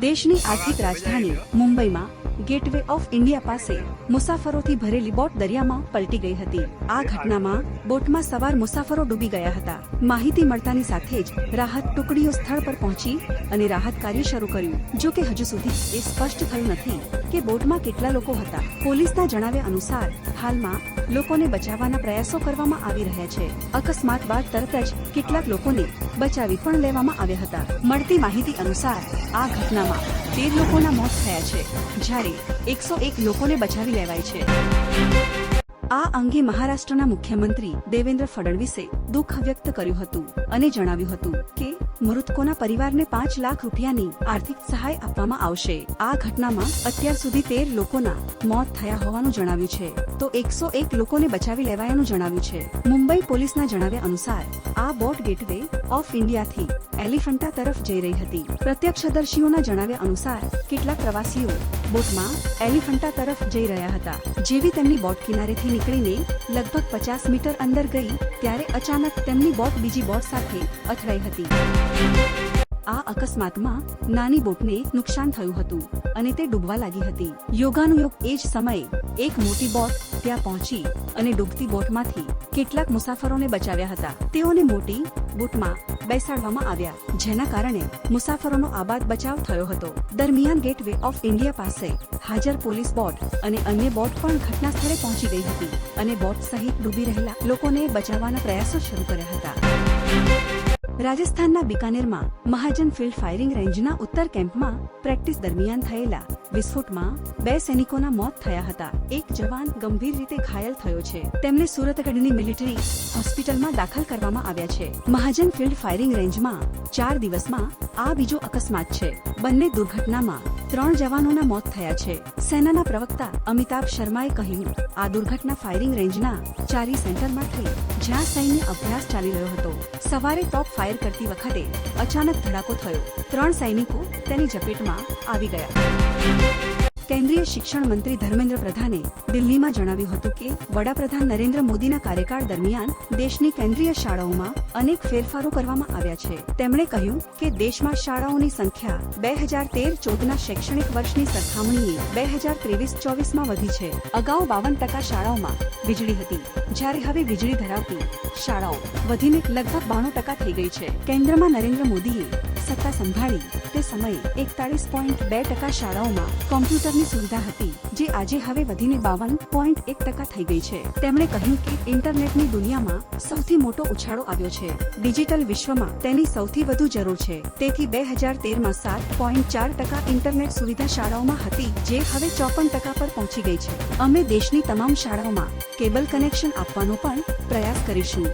દેશની આર્થિક રાજધાની મુંબઈમાં ગેટવે ઓફ ઇન્ડિયા પાસે મુસાફરોથી ભરેલી બોટ દરિયામાં પલટી ગઈ હતી. આ ઘટનામાં બોટમાં સવાર મુસાફરો ડૂબી ગયા હતા. માહિતી મળતાની સાથે જ રાહત ટુકડીઓ સ્થળ પર પહોંચી અને રાહત કાર્ય શરૂ કર્યું. જો કે હજુ સુધી એ સ્પષ્ટ થયું નથી કે બોટમાં કેટલા લોકો હતા. પોલીસના જણાવ્યા અનુસાર, હાલમાં લોકોને બચાવવાના પ્રયાસો કરવામાં આવી રહ્યા છે. અકસ્માત બાદ તરત જ કેટલાક લોકોને બચાવી પણ લેવામાં આવ્યા હતા. મળતી માહિતી અનુસાર, આ ઘટનામાં તેર લોકોના મોત થયા છે. જ્યારે એકસો એક લોકોને બચાવી લેવાય છે. આ અંગે મહારાષ્ટ્રના મુખ્યમંત્રી દેવેન્દ્ર ફડણવીસે દુઃખ વ્યક્ત કર્યું હતું અને જણાવ્યું હતું કે, મૃતકોના પરિવારને પાંચ લાખ રૂપિયાની આર્થિક સહાય આપવામાં આવશે. આ ઘટનામાં અત્યાર સુધી તેર લોકોના મોત થયા હોવાનું જણાવ્યું છે. તો એકસો એક લોકોને બચાવી લેવાયાનું જણાવ્યું છે. મુંબઈ પોલીસના જણાવ્યા અનુસાર આ બોટ ગેટવે ઓફ ઇન્ડિયાથી એલિફન્ટા તરફ જઈ રહી હતી. પ્રત્યક્ષદર્શીઓના જણાવ્યા અનુસાર, કેટલાક પ્રવાસીઓ બોટમાં એલિફન્ટા તરફ જઈ રહ્યા હતા. જેવી તેમની બોટ કિનારેથી નીકળીને લગભગ પચાસ મીટર અંદર ગઈ, ત્યારે અચાનક તેમની બોટ બીજી બોટ સાથે અથડાઈ હતી. આ અકસ્માતમાં નાની બોટને નુકસાન થયું હતું અને તે ડૂબવા લાગી હતી. યોગાનુયોગ એ જ સમયે એક મોટી બોટ ત્યાં પહોંચી અને ડૂબતી બોટમાંથી કેટલાક મુસાફરોને બચાવ્યા હતા. તેઓને મોટી બોટમાં બેસાડવામાં આવ્યા, જેના કારણે મુસાફરોનો આબાદ બચાવ થયો હતો. દરમિયાન ગેટવે ઓફ ઇન્ડિયા પાસે હાજર પોલીસ બોટ અને અન્ય બોટ પણ ઘટના સ્થળે પહોંચી ગઈ હતી અને બોટ સહિત ડૂબી રહેલા લોકોને બચાવવાના પ્રયાસો શરૂ કર્યા હતા. રાજસ્થાનના બિકાનેરમાં મહાજન ફિલ્ડ ફાયરિંગ રેન્જના ઉત્તર કેમ્પમાં પ્રેક્ટિસ દરમિયાન થયેલા વિસ્ફોટમાં બે સૈનિકોના મોત થયા હતા. એક જવાન ગંભીર રીતે ઘાયલ થયો છે. તેમને સુરતગઢની મિલિટરી હોસ્પિટલમાં દાખલ કરવામાં આવ્યા છે. મહાજન ફિલ્ડ ફાયરિંગ રેન્જમાં ચાર દિવસમાં આ બીજો અકસ્માત છે. બંને દુર્ઘટનામાં ત્રણ જવાનોના મોત થયા છે. સેનાના પ્રવક્તા અમિતાભ શર્માએ કહ્યું, આ દુર્ઘટના ફાયરિંગ રેન્જના ચારી સેન્ટરમાં થઈ, જ્યાં સૈન્ય અભ્યાસ ચાલી રહ્યો હતો. સવારે ટોપ ફાયર કરતી વખતે અચાનક ધડાકો થયો. ત્રણ સૈનિકો તેની ઝપેટમાં આવી ગયા. કેન્દ્રીય શિક્ષણ મંત્રી ધર્મેન્દ્ર પ્રધાને દિલ્હીમાં જણાવ્યું હતું કે, વડાપ્રધાન નરેન્દ્ર મોદીના કાર્યકાળ દરમિયાન દેશની કેન્દ્રીય શાળાઓમાં અનેક ફેરફારો કરવામાં આવ્યા છે. તેમણે કહ્યું કે, દેશમાં શાળાઓની સંખ્યા બે હજાર તેર ચૌદના શૈક્ષણિક વર્ષની સરખામણીએ બે હજાર ત્રેવીસ ચોવીસમાં વધી છે. અગાઉ બાવન ટકા શાળાઓમાં વીજળી હતી. જ્યારે હવે વીજળી ધરાવતી શાળાઓ વધીને લગભગ બાણું ટકા થઈ ગઈ છે. કેન્દ્રમાં નરેન્દ્ર મોદીએ સત્તા સંભાળી તે સમયે એકતાળીસ પોઈન્ટ બે ટકા શાળાઓમાં કોમ્પ્યુટરની સુવિધા હતી, જે આજે હવે વધીને બાવન પોઈન્ટ એક ટકા થઈ ગઈ છે. તેમણે કહ્યું કે ઇન્ટરનેટની દુનિયામાં સૌથી મોટો ઉછાળો આવ્યો છે. ડિજિટલ વિશ્વમાં તેની સૌથી વધુ જરૂર છે. તેથી બે હજાર તેરમાં સાત પોઈન્ટ ચાર ટકા ઇન્ટરનેટ સુવિધા શાળાઓમાં હતી, જે હવે ચોપન ટકા પર પહોંચી ગઈ છે. અમે દેશની તમામ શાળાઓમાં કેબલ કનેક્શન આપવાનો પણ પ્રયાસ કરીશું.